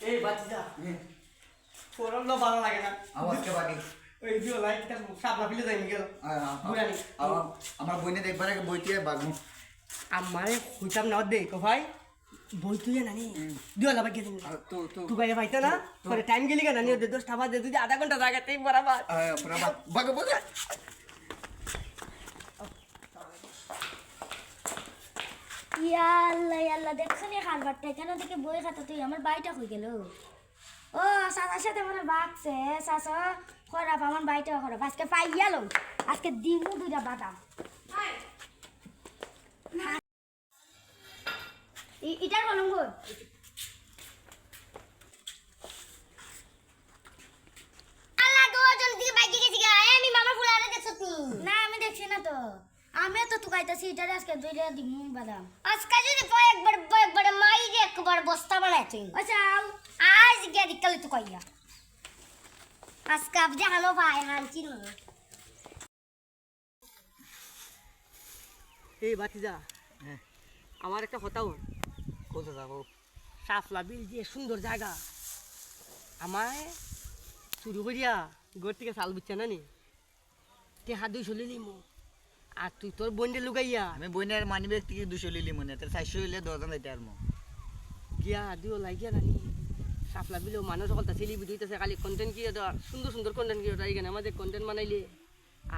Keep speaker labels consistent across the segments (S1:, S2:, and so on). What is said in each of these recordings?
S1: এই বাচ্চা ফোরম তো ভালো লাগে না।
S2: আওয়াজকে বাকি?
S1: ওই দিও লাইট সাবলা ফেলে যাই গেল বুড়ানি।
S2: আমার বইনে দেখবার আগে বইতে বাগু
S1: আমারে হইতাম না দে কো ভাই বই তুই নানি গেদিন
S2: তো তো
S1: তু গায়ে ভাইতা না পরে টাইম গেলি কেন? নানি ওদের দশটা বাজে যদি আধা ঘণ্টা জায়গাতেই বরাবর
S2: পুরা বাগু বাগু।
S3: ইয়াল্লা ইয়াল্লা দেখছ নি খানবারটা এখানে থেকে বই খাতা তুই? আমার বাড়িটা হয়ে গেল? ও সাসার সাথে মনে বাগছে সাসা খারাপ আমার বাড়িটা খারাপ। আজকে পাই গেল আজকে দিনও দুইটা বাদাম। ইটার কলম গো আল্লাহ গো জলদি বাইকে গেছি গা। আমি মামা ফুলারে দেখছ তুই না আমি দেখছি না তো। আমি তো তুকাইতাছি আজকে দুইটা দিমু বাদাম। আজকে যদি একবার একবার মাই রে একবার বস্তা তুই। আচ্ছা আজ দিকালে আজকে ভাই হানছি না
S1: এই বাতিজা
S2: হ্যাঁ।
S1: আমার একটা কথাও
S2: কোথায় যাব?
S1: সাফলা বিল যে সুন্দর জায়গা। আমায় চুরি করিয়া ঘর থেকে চাল বিচ্ছে না নি? তে হাত দুই চলিলি মো আর তুই তোর বন্ডে লুকাইয়া।
S2: আমি বইনের মানি ব্যাগ থেকে দুশো লিলি মনে তার চারশো হইলে দশজন যাইতে আর মো
S1: গিয়া দিও লাগিয়া নানি সাফলা বিলেও মানুষ সকল ছেলে ভিডিওতেছে খালি কন্টেন্ট ক্রিয়েটর সুন্দর সুন্দর কন্টেন্ট ক্রিয়েটর এখানে আমাদের কন্টেন্ট বানাইলে।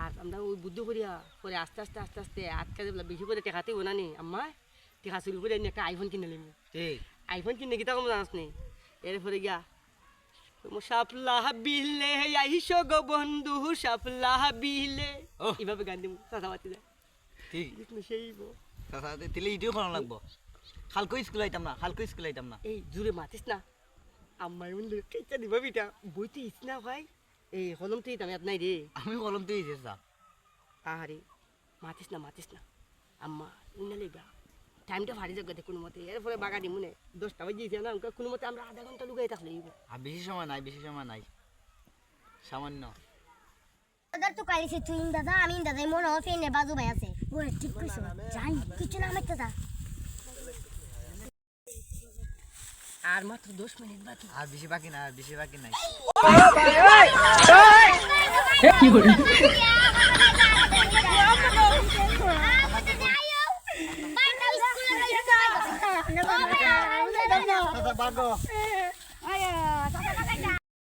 S1: আর আমরা ওই বুদ্ধি করিয়া পরে আস্তে আস্তে আস্তে আস্তে আটকা যাবলা বেশি করে টেকাতেই বানানি আম্মা টেকা চুরি করে একটা আইফোন কিনে নিলাম আইফোন কিনে কিতা কম জানাস নি? এরপরে গিয়া সাপলা বিলে আইস গো বন্ধু সাপলা বিলে
S2: ওহ।
S1: এইভাবে গান দিম চাচা বাতি যায়
S2: ঠিক
S1: সেই গো।
S2: চাচা তিলে ইটিও খাওয়া লাগবো খালকো স্কুল আইতাম না খালকো স্কুল আইতাম না।
S1: এই জুড়ে মাতিস না। আমার মনে কেচা দিব বিটা বইতে ইস না ভাই। এই তুই আমি রে
S2: আমি কলম তুই
S1: আহারে মাতিস না মাতিস না। আম্মা ইনালে গা। টাইমটা ভারি জায়গা কোনো মতে এরপরে বাগা দিমু নে দশটা বাজিয়েছে না কোনো মতে আমরা আধা ঘণ্টা লুকাই থাকলে
S2: আর বেশি সময় নাই বেশি সময় নাই সামান্য
S3: ওদের তো কাইছে তুই দাদা আমি দাদা মনে হয় ফেনে বাজু ভাই আছে ওরে ঠিক কইছো যাই কিছু না আমাকে দাদা
S1: আর মাত্র দশ মিনিট বাকি
S2: আর বেশি বাকি না আর বেশি বাকি নাই
S3: কি 八个，八个。